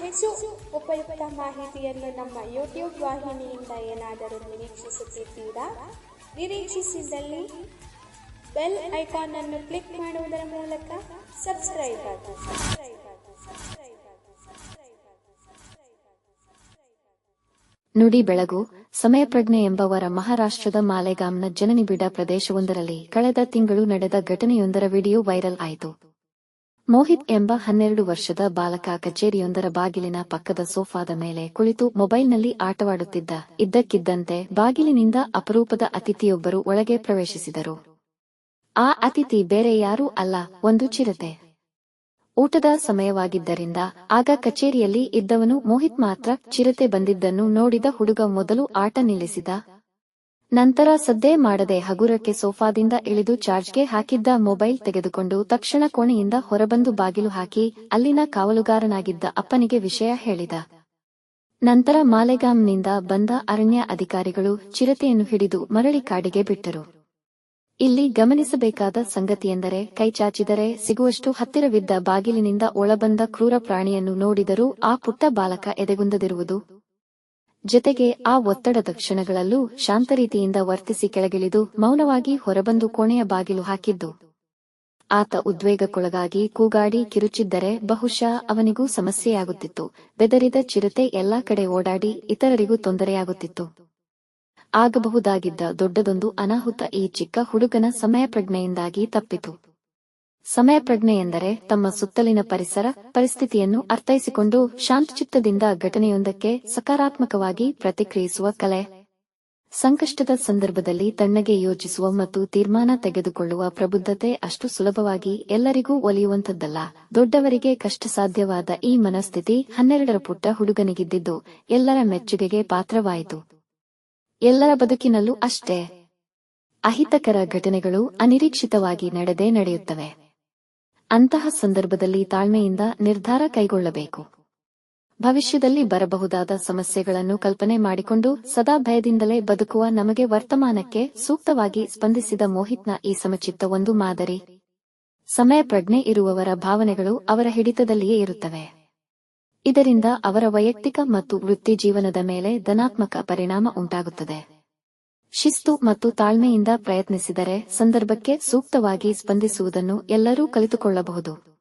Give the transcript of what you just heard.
ಹೆಚ್ಚು ಉಪಯುಕ್ತ ಮಾಹಿತಿಯನ್ನು ನಮ್ಮ ಯೂಟ್ಯೂಬ್ ವಾಹಿನಿಯಿಂದ ಏನಾದರೂ ನಿರೀಕ್ಷಿಸುತ್ತಿದ್ದೀರಾ? ನಿರೀಕ್ಷಿಸಿದಲ್ಲಿ ಬೆಲ್ ಐಕಾನ್ ಅನ್ನು ಕ್ಲಿಕ್ ಮಾಡುವುದರ ಮೂಲಕ ಸಬ್ಸ್ಕ್ರೈಬ್ ಆಗಿ. ನುಡಿ ಬೆಳಗು ಸಮಯ ಪ್ರಜ್ಞೆ ಎಂಬವರ ಮಹಾರಾಷ್ಟ್ರದ ಮಾಲೆಗಾಮ್ನ ಜನನಿಬಿಡ ಪ್ರದೇಶವೊಂದರಲ್ಲಿ ಕಳೆದ ತಿಂಗಳು ನಡೆದ ಘಟನೆಯೊಂದರ ವಿಡಿಯೋ ವೈರಲ್ ಆಯಿತು. ಮೋಹಿತ್ ಎಂಬ ಹನ್ನೆರಡು ವರ್ಷದ ಬಾಲಕ ಕಚೇರಿಯೊಂದರ ಬಾಗಿಲಿನ ಪಕ್ಕದ ಸೋಫಾದ ಮೇಲೆ ಕುಳಿತು ಮೊಬೈಲ್ನಲ್ಲಿ ಆಟವಾಡುತ್ತಿದ್ದ ಇದ್ದಕ್ಕಿದ್ದಂತೆ ಬಾಗಿಲಿನಿಂದ ಅಪರೂಪದ ಅತಿಥಿಯೊಬ್ಬರು ಒಳಗೆ ಪ್ರವೇಶಿಸಿದರು. ಆ ಅತಿಥಿ ಬೇರೆ ಯಾರೂ ಅಲ್ಲ, ಒಂದು ಚಿರತೆ. ಊಟದ ಸಮಯವಾಗಿದ್ದರಿಂದ ಆಗ ಕಚೇರಿಯಲ್ಲಿ ಇದ್ದವನು ಮೋಹಿತ್ ಮಾತ್ರ ಚಿರತೆ ಬಂದಿದ್ದನ್ನು ನೋಡಿದ ಹುಡುಗ ಮೊದಲು ಆಟ ನಿಲ್ಲಿಸಿದ ನಂತರ ಸದ್ದೇ ಮಾಡದೆ ಹಗುರಕ್ಕೆ ಸೋಫಾದಿಂದ ಇಳಿದು ಚಾರ್ಜ್ಗೆ ಹಾಕಿದ್ದ ಮೊಬೈಲ್ ತೆಗೆದುಕೊಂಡು ತಕ್ಷಣ ಕೋಣೆಯಿಂದ ಹೊರಬಂದು ಬಾಗಿಲು ಹಾಕಿ ಅಲ್ಲಿನ ಕಾವಲುಗಾರನಾಗಿದ್ದ ಅಪ್ಪನಿಗೆ ವಿಷಯ ಹೇಳಿದ. ನಂತರ ಮಾಲೆಗಾಂನಿಂದ ಬಂದ ಅರಣ್ಯ ಅಧಿಕಾರಿಗಳು ಚಿರತೆಯನ್ನು ಹಿಡಿದು ಮರಳಿ ಕಾಡಿಗೆ ಬಿಟ್ಟರು. ಇಲ್ಲಿ ಗಮನಿಸಬೇಕಾದ ಸಂಗತಿಯೆಂದರೆ ಕೈಚಾಚಿದರೆ ಸಿಗುವಷ್ಟು ಹತ್ತಿರವಿದ್ದ ಬಾಗಿಲಿನಿಂದ ಒಳಬಂದ ಕ್ರೂರ ಪ್ರಾಣಿಯನ್ನು ನೋಡಿದರೂ ಆ ಪುಟ್ಟ ಬಾಲಕ ಎದೆಗುಂದದಿರುವುದು. ಜತೆಗೆ ಆ ಒತ್ತಡದ ಕ್ಷಣಗಳಲ್ಲೂ ಶಾಂತರೀತಿಯಿಂದ ವರ್ತಿಸಿ ಕೆಳಗಿಳಿದು ಮೌನವಾಗಿ ಹೊರಬಂದು ಕೋಣೆಯ ಬಾಗಿಲು ಹಾಕಿದ್ದು. ಆತ ಉದ್ವೇಗಕ್ಕೊಳಗಾಗಿ ಕೂಗಾಡಿ ಕಿರುಚಿದ್ದರೆ ಬಹುಶಃ ಅವನಿಗೂ ಸಮಸ್ಯೆಯಾಗುತ್ತಿತ್ತು. ಬೆದರಿದ ಚಿರತೆ ಎಲ್ಲಾ ಕಡೆ ಓಡಾಡಿ ಇತರರಿಗೂ ತೊಂದರೆಯಾಗುತ್ತಿತ್ತು. ಆಗಬಹುದಾಗಿದ್ದ ದೊಡ್ಡದೊಂದು ಅನಾಹುತ ಈ ಚಿಕ್ಕ ಹುಡುಗನ ಸಮಯ ಪ್ರಜ್ಞೆಯಿಂದಾಗಿ ತಪ್ಪಿತು. ಸಮಯ ಪ್ರಜ್ಞೆ ಎಂದರೆ ತಮ್ಮ ಸುತ್ತಲಿನ ಪರಿಸರ, ಪರಿಸ್ಥಿತಿಯನ್ನು ಅರ್ಥೈಸಿಕೊಂಡು ಶಾಂತಚಿತ್ತದಿಂದ ಘಟನೆಯೊಂದಕ್ಕೆ ಸಕಾರಾತ್ಮಕವಾಗಿ ಪ್ರತಿಕ್ರಿಯಿಸುವ ಕಲೆ. ಸಂಕಷ್ಟದ ಸಂದರ್ಭದಲ್ಲಿ ತಣ್ಣಗೆ ಯೋಚಿಸುವ ಮತ್ತು ತೀರ್ಮಾನ ತೆಗೆದುಕೊಳ್ಳುವ ಪ್ರಬುದ್ಧತೆ ಅಷ್ಟು ಸುಲಭವಾಗಿ ಎಲ್ಲರಿಗೂ ಒಲಿಯುವಂಥದ್ದಲ್ಲ. ದೊಡ್ಡವರಿಗೆ ಕಷ್ಟ ಸಾಧ್ಯವಾದ ಈ ಮನಸ್ಥಿತಿ ಹನ್ನೆರಡರ ಪುಟ್ಟ ಹುಡುಗನಿಗಿದ್ದಿದ್ದು ಎಲ್ಲರ ಮೆಚ್ಚುಗೆಗೆ ಪಾತ್ರವಾಯಿತು. ಎಲ್ಲರ ಬದುಕಿನಲ್ಲೂ ಅಷ್ಟೇ. ಅಹಿತಕರ ಘಟನೆಗಳು ಅನಿರೀಕ್ಷಿತವಾಗಿ ನಡೆದೇ ನಡೆಯುತ್ತವೆ. ಅಂತಹ ಸಂದರ್ಭದಲ್ಲಿ ತಾಳ್ಮೆಯಿಂದ ನಿರ್ಧಾರ ಕೈಗೊಳ್ಳಬೇಕು. ಭವಿಷ್ಯದಲ್ಲಿ ಬರಬಹುದಾದ ಸಮಸ್ಯೆಗಳನ್ನು ಕಲ್ಪನೆ ಮಾಡಿಕೊಂಡು ಸದಾ ಭಯದಿಂದಲೇ ಬದುಕುವ ನಮಗೆ ವರ್ತಮಾನಕ್ಕೆ ಸೂಕ್ತವಾಗಿ ಸ್ಪಂದಿಸಿದ ಮೋಹಿತ್ನ ಈ ಸಮಚಿತ್ತ ಒಂದು ಮಾದರಿ. ಸಮಯ ಪ್ರಜ್ಞೆ ಇರುವವರ ಭಾವನೆಗಳು ಅವರ ಹಿಡಿತದಲ್ಲಿಯೇ ಇರುತ್ತವೆ. ಇದರಿಂದ ಅವರ ವೈಯಕ್ತಿಕ ಮತ್ತು ವೃತ್ತಿ ಜೀವನದ ಮೇಲೆ ಧನಾತ್ಮಕ ಪರಿಣಾಮ ಉಂಟಾಗುತ್ತದೆ. ಶಿಸ್ತು ಮತ್ತು ತಾಳ್ಮೆಯಿಂದ ಪ್ರಯತ್ನಿಸಿದರೆ ಸಂದರ್ಭಕ್ಕೆ ಸೂಕ್ತವಾಗಿ ಸ್ಪಂದಿಸುವುದನ್ನು ಎಲ್ಲರೂ ಕಲಿತುಕೊಳ್ಳಬಹುದು.